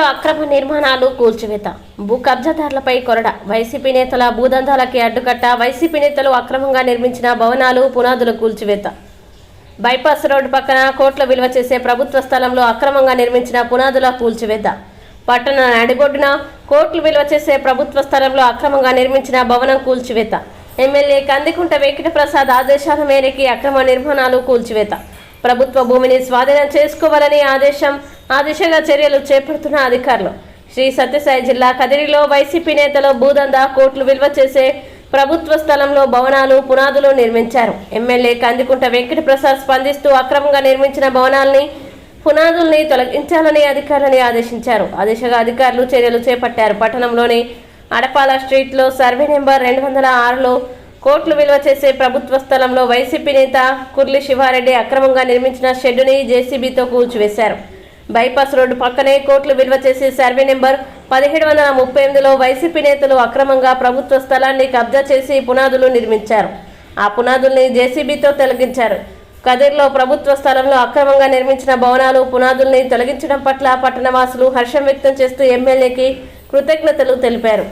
అక్రమ నిర్మాణాలు కూల్చివేత. భూ కబ్జాదారులపై కొరడ. వైసీపీ నేతల భూదందాలకి అడ్డుకట్ట. వైసీపీ నేతలు అక్రమంగా నిర్మించిన భవనాలు పునాదులు కూల్చివేత. బైపాస్ రోడ్డు పక్కన కోట్ల విలువ చేసే ప్రభుత్వ స్థలంలో అక్రమంగా నిర్మించిన పునాదుల కూల్చివేత. పట్టణ నడిబొడ్డున కోట్లు విలువ చేసే ప్రభుత్వ స్థలంలో అక్రమంగా నిర్మించిన భవనం కూల్చివేత. ఎమ్మెల్యే కందికుంట వెంకట ప్రసాద్ ఆదేశాల మేరకి అక్రమ నిర్మాణాలు కూల్చివేత. ప్రభుత్వ భూమిని స్వాధీనం చేసుకోవాలని ఆదేశం ఆ దిశగా చర్యలు చేపడుతున్న అధికారులు. శ్రీ సత్యసాయి జిల్లా కదిరిలో వైసీపీ నేతలు భూదందా కోట్లు విలువ చేసే ప్రభుత్వ స్థలంలో భవనాలు పునాదులు నిర్మించారు. ఎమ్మెల్యే కందికుంట వెంకటప్రసాద్ స్పందిస్తూ అక్రమంగా నిర్మించిన భవనాల్ని పునాదుల్ని తొలగించాలని అధికారులని ఆదేశించారు. ఆ దిశగా అధికారులు చర్యలు చేపట్టారు. పట్టణంలోని అడపాల స్ట్రీట్లో సర్వే నెంబర్ రెండు వందల ఆరులో కోట్లు విలువ చేసే ప్రభుత్వ స్థలంలో వైసీపీ నేత కుర్లి శివారెడ్డి అక్రమంగా నిర్మించిన షెడ్డుని జేసీబీతో కూల్చివేశారు. బైపాస్ రోడ్డు పక్కనే కోట్లు విలువ చేసే సర్వే నెంబర్ పదిహేడు వందల ముప్పై ఎనిమిదిలో వైసీపీ నేతలు అక్రమంగా ప్రభుత్వ స్థలాన్ని కబ్జా చేసి పునాదులు నిర్మించారు. ఆ పునాదుల్ని జేసీబీతో తొలగించారు. కదిర్లో ప్రభుత్వ స్థలంలో అక్రమంగా నిర్మించిన భవనాలు పునాదుల్ని తొలగించడం పట్ల పట్టణవాసులు హర్షం వ్యక్తం చేస్తూ ఎమ్మెల్యేకి కృతజ్ఞతలు తెలిపారు.